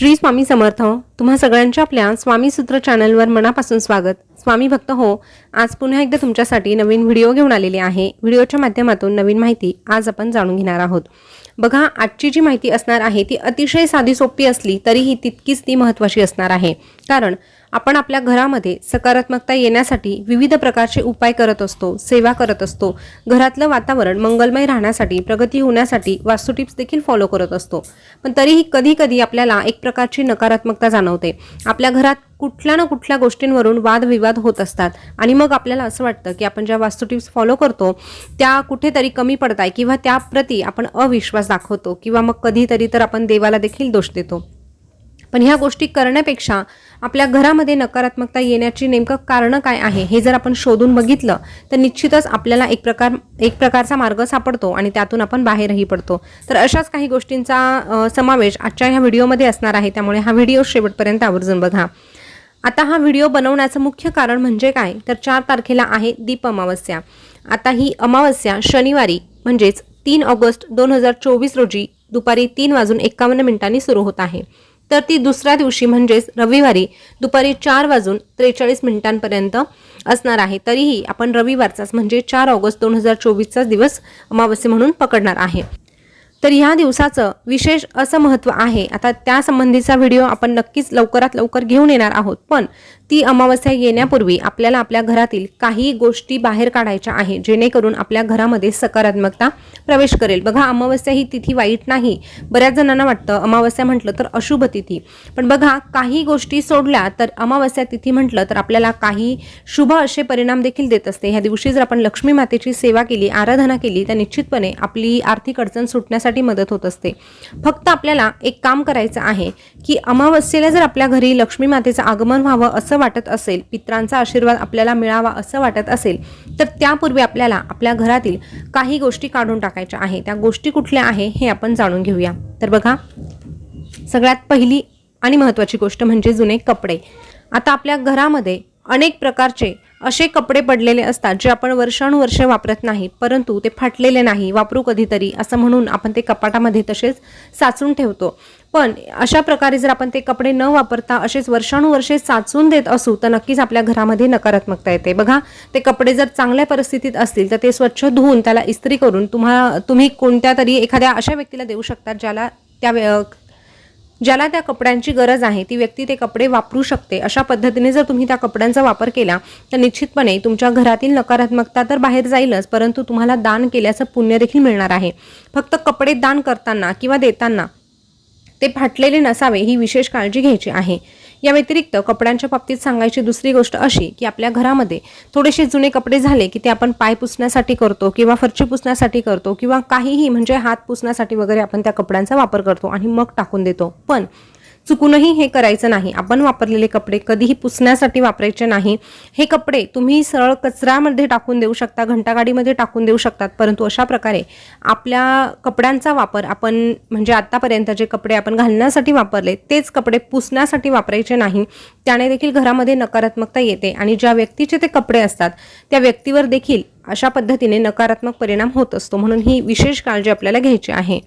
श्री स्वामी समर्थ. तुम्हा सगळ्यांच्या आपल्या स्वामी सूत्र चॅनलवर मनापासून स्वागत. स्वामी भक्त हो आज पुन्हा एकदा तुमच्यासाठी नवीन व्हिडिओ घेऊन आलेले आहे. व्हिडिओच्या माध्यमातून नवीन माहिती आज आपण जाणून घेणार आहोत. बघा आजची जी माहिती असणार आहे ती अतिशय साधी सोपी असली तरीही तितकीच ती महत्त्वाची असणार आहे. कारण आपण आपल्या घरामध्ये सकारात्मकता येण्यासाठी विविध प्रकारचे उपाय करत असतो सेवा करत असतो. घरातलं वातावरण मंगलमय राहण्यासाठी प्रगती होण्यासाठी वास्तू टिप्स देखील फॉलो करत असतो. पण तरीही कधी कधी आपल्याला एक प्रकारची नकारात्मकता जाणवते. आपल्या घरात कुठल्या ना कुठल्या गोष्टींवरून वादविवाद होत असतात आणि मग आपल्याला असं वाटतं की आपण ज्या वास्तू टिप्स फॉलो करतो त्या कुठेतरी कमी पडत आहे किंवा त्याप्रती आपण अविश्वास दाखवतो किंवा मग कधीतरी तर आपण देवाला देखील दोष देतो. पण ह्या गोष्टी करण्यापेक्षा आपल्या घरामध्ये नकारात्मकता येण्याची नेमकं कारणं काय आहे हे जर आपण शोधून बघितलं तर निश्चितच आपल्याला एक प्रकार एक प्रकारचा मार्ग सापडतो आणि त्यातून आपण बाहेरही पडतो. तर अशाच काही गोष्टींचा समावेश आजच्या ह्या व्हिडिओमध्ये असणार आहे त्यामुळे हा व्हिडिओ शेवटपर्यंत आवर्जून बघा. आता हा व्हिडिओ बनवण्याचं मुख्य कारण म्हणजे काय? तर चार तारखेला आहे दीप अमावस्या. आता ही अमावस्या शनिवारी म्हणजेच तीन ऑगस्ट दोन हजार चोवीस रोजी दुपारी तीन वाजून एकावन्न मिनिटांनी सुरू होत आहे. तर ती दुसऱ्या दिवशी म्हणजेच रविवारी दुपारी चार वाजून त्रेचाळीस मिनिटांपर्यंत असणार आहे. तरीही आपण रविवारचाच म्हणजे चार ऑगस्ट दोन हजार चोवीसचाच दिवस अमावस्या म्हणून पकडणार आहे. तर ह्या दिवसाचं विशेष असं महत्त्व आहे. आता त्यासंबंधीचा व्हिडिओ आपण नक्कीच लवकरात लवकर घेऊन येणार आहोत. पण ती अमावस्या येण्यापूर्वी आपल्याला आपल्या घरातील काही गोष्टी बाहेर काढायच्या आहे जेणेकरून आपल्या घरामध्ये सकारात्मकता प्रवेश करेल. बघा अमावस्या ही तिथी वाईट नाही. बऱ्याच जणांना वाटतं अमावस्या म्हटलं तर अशुभ तिथी. पण बघा काही गोष्टी सोडल्या तर अमावस्या तिथी म्हटलं तर आपल्याला काही शुभ असे परिणाम देखील देत असते. ह्या दिवशी जर आपण लक्ष्मी मातेची सेवा केली आराधना केली तर निश्चितपणे आपली आर्थिक अडचण सुटण्यासाठी मदत होत असते. फक्त आपल्याला एक काम करायचं आहे की अमावस्येला जर आपल्या घरी लक्ष्मी मातेचं आगमन व्हावं असं वाटत असेल पित्रांचा आशीर्वाद आपल्याला मिळावा असं वाटत असेल तर त्यापूर्वी आपल्याला आपल्या घरातील काही गोष्टी काढून टाकायच्या आहे त्या गोष्टी कुठल्या आहे हे आपण जाणून घेऊया. तर बघा सगळ्यात पहिली आणि महत्त्वाची गोष्ट म्हणजे जुने कपडे. आता आपल्या घरामध्ये अनेक प्रकारचे असे कपडे पडलेले असतात जे आपण वर्षानुवर्षे वापरत नाही परंतु ते फाटलेले नाही वापरू कधीतरी असं म्हणून आपण ते कपाटामध्ये तसेच साचून ठेवतो. पण अशा प्रकारे जर आपण ते कपडे न वापरता असेच वर्षानुवर्षे साचून देत असू तर नक्कीच आपल्या घरामध्ये नकारात्मकता येते. बघा ते कपडे जर चांगल्या परिस्थितीत असतील तर ते स्वच्छ धुवून त्याला इस्त्री करून तुम्हा तुम्ही कोणत्या तरी एखाद्या अशा व्यक्तीला देऊ शकतात ज्याला त्या ज्याला त्या कपड्यांची गरज आहे ती व्यक्ती ते कपडे वापरू शकते. अशा पद्धतीने जर तुम्ही त्या कपड्यांचा वापर केला तर निश्चितपणे तुमच्या घरातील नकारात्मकता तर बाहेर जाईलच परंतु तुम्हाला दान केल्याचं पुण्य देखील मिळणार आहे. फक्त कपडे दान करताना किंवा देताना ते फाटलेले नसावे ही विशेष काळजी घ्यायची आहे. या व्यतिरिक्त कपड्यांच्या बाबतीत सांगायची दुसरी गोष्ट अशी की आपल्या घरामध्ये थोडेसे जुने कपडे झाले की ते आपण पाय पुसण्यासाठी करतो किंवा फरची पुसण्यासाठी करतो किंवा काहीही म्हणजे हात पुसण्यासाठी वगैरे आपण त्या कपड्यांचा वापर करतो आणि मग टाकून देतो. पण चुकूनही हे करायचं नाही. आपण वापरलेले कपडे कधीही पुसण्यासाठी वापरायचे नाही. हे कपडे तुम्ही सरळ कचऱ्यामध्ये टाकून देऊ शकता घंटागाडीमध्ये टाकून देऊ शकतात. परंतु अशा प्रकारे आपल्या कपड्यांचा वापर आपण म्हणजे आत्तापर्यंत जे कपडे आपण घालण्यासाठी वापरले तेच कपडे पुसण्यासाठी वापरायचे नाही. त्याने देखील घरामध्ये नकारात्मकता येते आणि ज्या व्यक्तीचे ते कपडे असतात त्या व्यक्तीवर देखील अशा पद्धतीने नकारात्मक परिणाम होत असतो. म्हणून ही विशेष काळजी आपल्याला घ्यायची आहे.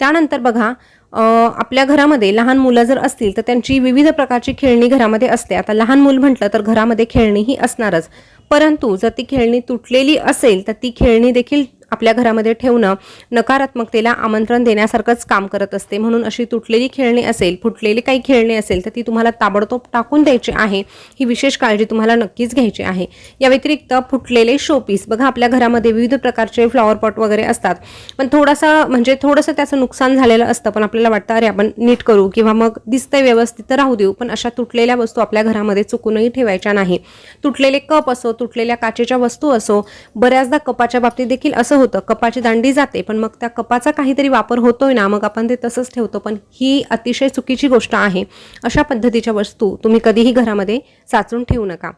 त्यानंतर बघा आपल्या घरामध्ये लहान मुलं जर असतील तर त्यांची विविध प्रकारची खेळणी घरामध्ये असते. आता लहान मूल म्हटलं तर घरामध्ये खेळणी ही असणारच. परंतु जर ती खेळणी तुटलेली असेल तर ती खेळणी देखील आपल्या घरामध्ये ठेवणं नकारात्मकतेला आमंत्रण देण्यासारखंच काम करत असते. म्हणून अशी तुटलेली खेळणी असेल फुटलेली काही खेळणी असेल तर ती तुम्हाला ताबडतोब टाकून द्यायची आहे. ही विशेष काळजी तुम्हाला नक्कीच घ्यायची आहे. या व्यतिरिक्त फुटलेले शोपीस बघा आपल्या घरामध्ये विविध प्रकारचे फ्लॉवर पॉट वगैरे असतात. पण थोडासा म्हणजे थोडंसं त्याचं नुकसान झालेलं असतं पण आपल्याला वाटतं अरे आपण नीट करू किंवा मग दिसतंय व्यवस्थित तर राहू देऊ. पण अशा तुटलेल्या वस्तू आपल्या घरामध्ये चुकूनही ठेवायच्या नाही. तुटलेले कप असो तुटलेल्या काचेच्या वस्तू असो बऱ्याचदा कपाच्या बाबतीत देखील असं होतं. कपाची दांडी जाते पण मग त्या कपाचा काहीतरी वापर होतोय ना मग आपण ते तसंच ठेवतो. पण ही अतिशय चुकीची गोष्ट आहे. अशा पद्धतीच्या वस्तू तुम्ही कधीही घरामध्ये साचून ठेवू नका.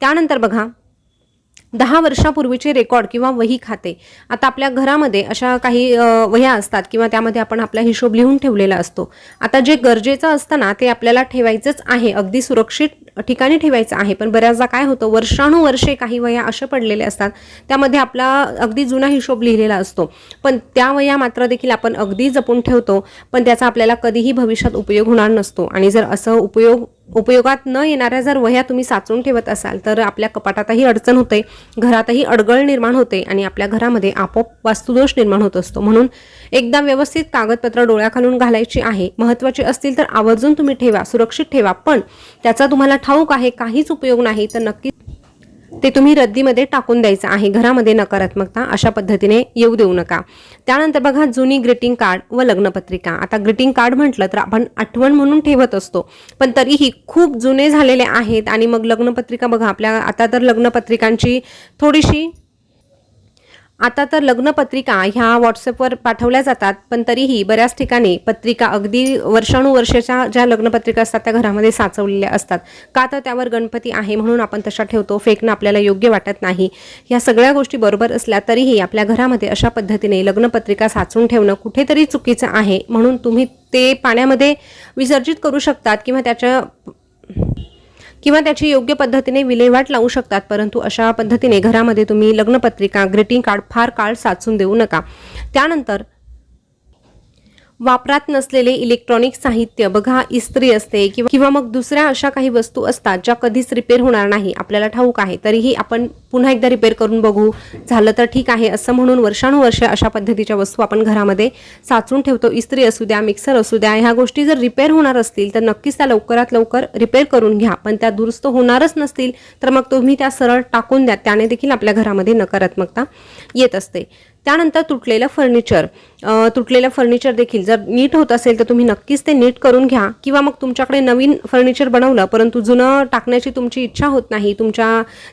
त्यानंतर बघा दहा वर्षापूर्वीचे रेकॉर्ड किंवा वही खाते आता आपल्या घरामध्ये अशा काही वह्या असतात किंवा त्यामध्ये आपण आपला हिशोब लिहून ठेवलेला असतो. आता जे गरजेचं असतं ना ते आपल्याला ठेवायचंच आहे अगदी सुरक्षित ठिकाणी ठेवायचं आहे. पण बऱ्याचदा काय होतं वर्षानुवर्षे काही वह्या अशा पडलेल्या असतात त्यामध्ये आपला अगदी जुना हिशोब लिहिलेला असतो. पण त्या वह्या मात्र देखील आपण अगदी जपून ठेवतो पण त्याचा आपल्याला कधीही भविष्यात उपयोग होणार नसतो. आणि जर असं उपयोग उपयोगात न येणाऱ्या जर वह्या तुम्ही साचवून ठेवत असाल तर आपल्या कपाटातही अडचण होते घरातही अडगळ निर्माण होते आणि आपल्या घरामध्ये आपोआप वास्तुदोष निर्माण होत असतो. म्हणून एकदा व्यवस्थित कागदपत्र डोळ्याखालून घालायची आहे महत्त्वाची असतील तर आवर्जून तुम्ही ठेवा सुरक्षित ठेवा पण त्याचा तुम्हाला ठाऊक आहे काहीच उपयोग नाही तर नक्की ते तुम्ही रद्दीमध्ये टाकून द्यायचं आहे. घरामध्ये नकारात्मकता अशा पद्धतीने येऊ देऊ नका. त्यानंतर बघा जुनी ग्रीटिंग कार्ड व लग्नपत्रिका. आता ग्रीटिंग कार्ड म्हटलं तर आपण आठवण म्हणून ठेवत असतो. पण तरीही खूप जुने झालेले आहेत आणि मग लग्नपत्रिका बघा आपल्या आता तर लग्नपत्रिकांची थोडीशी आता तर लग्नपत्रिका ह्या व्हॉट्सअपवर पाठवल्या जातात पण तरीही बऱ्याच ठिकाणी पत्रिका अगदी वर्षानुवर्षाच्या ज्या लग्नपत्रिका असतात त्या घरामध्ये साचवलेल्या असतात. का तर त्यावर गणपती आहे म्हणून आपण तशा ठेवतो फेकणं आपल्याला योग्य वाटत नाही. ह्या सगळ्या गोष्टी बरोबर असल्या तरीही आपल्या घरामध्ये अशा पद्धतीने लग्नपत्रिका साचवून ठेवणं कुठेतरी चुकीचं आहे म्हणून तुम्ही ते पाण्यामध्ये विसर्जित करू शकतात किंवा त्याच्या किंवा त्याची योग्य पद्धतीने विल्हेवाट लावू शकतात. परंतु अशा पद्धतीने घरामध्ये तुम्ही लग्नपत्रिका ग्रीटिंग कार्ड फार काळ साचून देऊ नका. त्यानंतर वापरात नसलेले इलेक्ट्रॉनिक साहित्य बघा इस्त्री असते किंवा किंवा मग दुसऱ्या अशा काही वस्तू असतात ज्या कधीच रिपेअर होणार नाही. आपल्याला ठाऊक आहे. तरीही आपण पुन्हा एकदा रिपेअर करून बघू. झालं तर ठीक आहे असं म्हणून वर्षानुवर्षे अशा पद्धतीच्या वस्तू आपण घरामध्ये साचून ठेवतो. इस्त्री असू द्या मिक्सर असू द्या ह्या गोष्टी जर रिपेअर होणार असतील तर नक्कीच त्या लवकरात लवकर रिपेअर करून घ्या. पण त्या दुरुस्त होणारच नसतील तर मग तुम्ही त्या सरळ टाकून द्या. त्याने देखील आपल्या घरामध्ये नकारात्मकता येत असते. त्यानंतर तुटलेलं फर्निचर. तुटलेलं फर्निचर देखील जर नीट होत असेल तर तुम्ही नक्कीच ते नीट करून घ्या. किंवा मग तुमच्याकडे नवीन फर्निचर बनवलं परंतु जुनं टाकण्याची तुमची इच्छा होत नाही तुमच्या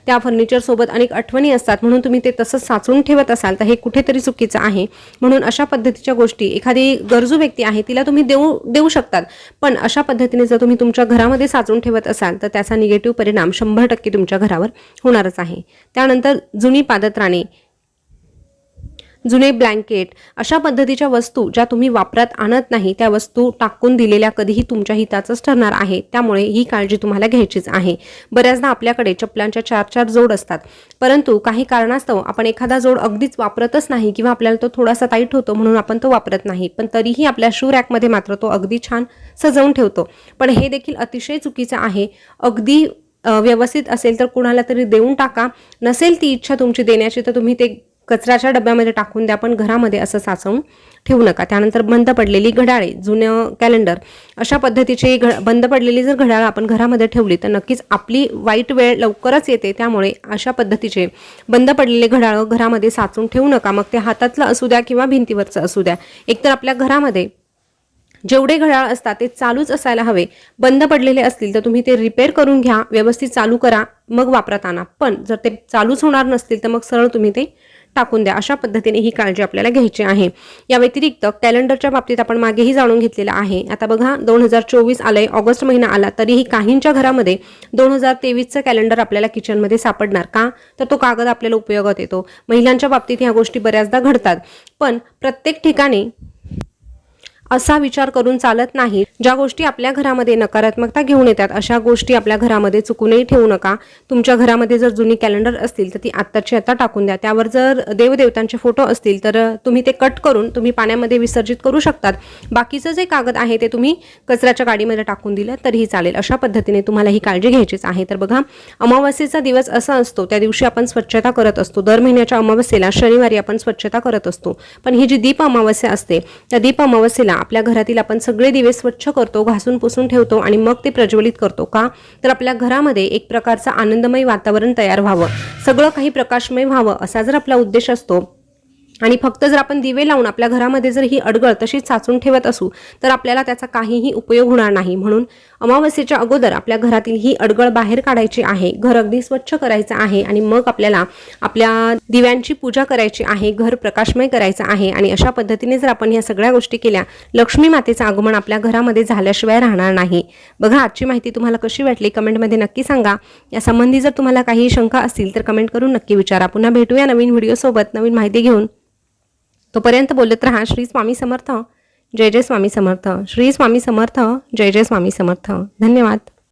त्या फर्निचरसोबत अनेक आठवणी असतात म्हणून तुम्ही ते तसंच साचवून ठेवत असाल तर हे कुठेतरी चुकीचं आहे. म्हणून अशा पद्धतीच्या गोष्टी एखादी गरजू व्यक्ती आहे तिला तुम्ही देऊ देऊ शकतात. पण अशा पद्धतीने जर तुम्ही तुमच्या घरामध्ये साचवून ठेवत असाल तर त्याचा निगेटिव्ह परिणाम शंभर टक्के तुमच्या घरावर होणारच आहे. त्यानंतर जुनी पादत्राणे जुने ब्लँकेट अशा पद्धतीच्या वस्तू ज्या तुम्ही वापरात आणत नाही त्या वस्तू टाकून दिलेल्या कधीही तुमच्या हिताचंच ठरणार आहे. त्यामुळे ही काळजी तुम्हाला घ्यायचीच आहे. बऱ्याचदा आपल्याकडे चपलांच्या चार चार जोड असतात. परंतु काही कारणास्तव आपण एखादा जोड अगदीच वापरतच नाही किंवा आपल्याला तो थोडासा टाईट होतो म्हणून आपण तो वापरत नाही. पण तरीही आपल्या शू रॅकमध्ये मात्र तो अगदी छान सजवून ठेवतो. पण हे देखील अतिशय चुकीचं आहे. अगदी व्यवस्थित असेल तर कुणाला तरी देऊन टाका. नसेल ती इच्छा तुमची देण्याची तर तुम्ही ते कचऱ्याच्या डब्यामध्ये टाकून द्या पण घरामध्ये असं साचवून ठेवू नका. त्यानंतर बंद पडलेली घड्याळे जुनं कॅलेंडर अशा पद्धतीची घ बंद पडलेली जर घड्याळ आपण घरामध्ये ठेवली तर नक्कीच आपली वाईट वेळ लवकरच येते. त्यामुळे अशा पद्धतीचे बंद पडलेले घड्याळ घरामध्ये साचून ठेवू नका. मग ते हातातलं असू द्या किंवा भिंतीवरचं असू द्या. एकतर आपल्या घरामध्ये जेवढे घड्याळ असतात ते चालूच असायला हवे. बंद पडलेले असतील तर तुम्ही ते रिपेअर करून घ्या. व्यवस्थित चालू करा. मग वापरात आणा पण जर ते चालूच होणार नसतील तर मग सरळ तुम्ही ते टाकून द्या. अशा पद्धतीने ही काळजी आपल्याला घ्यायची आहे. या व्यतिरिक्त कॅलेंडरच्या बाबतीत आपण मागेही जाणून घेतलेलं आहे. आता बघा दोन हजार चोवीस आलंय ऑगस्ट महिना आला तरीही काहींच्या घरामध्ये दोन हजार तेवीसचं कॅलेंडर आपल्याला किचनमध्ये सापडणार का? तर तो कागद आपल्याला उपयोगात येतो. महिलांच्या बाबतीत ह्या गोष्टी बऱ्याचदा घडतात. पण प्रत्येक ठिकाणी असा विचार करून चालत नाही. ज्या गोष्टी आपल्या घरामध्ये नकारात्मकता घेऊन येतात अशा गोष्टी आपल्या घरामध्ये चुकूनही ठेवू नका. तुमच्या घरामध्ये जर जुनी कॅलेंडर असतील तर ती आत्ताची आता टाकून द्या. त्यावर जर देवदेवतांचे फोटो असतील तर तुम्ही ते कट करून तुम्ही पाण्यामध्ये विसर्जित करू शकतात. बाकीचं जे कागद आहे ते तुम्ही कचऱ्याच्या गाडीमध्ये टाकून दिलं तरीही चालेल. अशा पद्धतीने तुम्हाला ही काळजी घ्यायचीच आहे. तर बघा अमावस्येचा दिवस असा असतो त्या दिवशी आपण स्वच्छता करत असतो. दर महिन्याच्या अमावस्येला शनिवारी आपण स्वच्छता करत असतो. पण ही जी दीप अमावस्या असते त्या दीप अमावस्येला आपल्या घरातील आपण सगळे दिवे स्वच्छ करतो घासून पुसून ठेवतो आणि मग ते प्रज्वलित करतो का? तर आपल्या घरामध्ये एक प्रकारचं आनंदमय वातावरण तयार व्हावं. सगळं काही प्रकाशमय व्हावं असा जर आपला उद्देश असतो आणि फक्त जर आपण दिवे लावून आपल्या घरामध्ये जर ही अडगळ तशीच साचून ठेवत असू तर आपल्याला त्याचा काहीही उपयोग होणार नाही. म्हणून अमावस्येच्या अगोदर आपल्या घरातील ही अडगळ बाहेर काढायची आहे घर अगदी स्वच्छ करायचं आहे आणि मग आपल्याला आपल्या दिव्यांची पूजा करायची आहे घर प्रकाशमय करायचं आहे आणि अशा पद्धतीने जर आपण ह्या सगळ्या गोष्टी केल्या लक्ष्मी मातेचं आगमन आपल्या घरामध्ये झाल्याशिवाय राहणार नाही. बघा आजची माहिती तुम्हाला कशी वाटली कमेंटमध्ये नक्की सांगा. या संबंधी जर तुम्हाला काही शंका असतील तर कमेंट करून नक्की विचारा. पुन्हा भेटूया नवीन व्हिडिओसोबत नवीन माहिती घेऊन. तोपर्यंत बोलत राहा श्री स्वामी समर्थ जय जय स्वामी समर्थ श्री स्वामी समर्थ जय जय स्वामी समर्थ. धन्यवाद.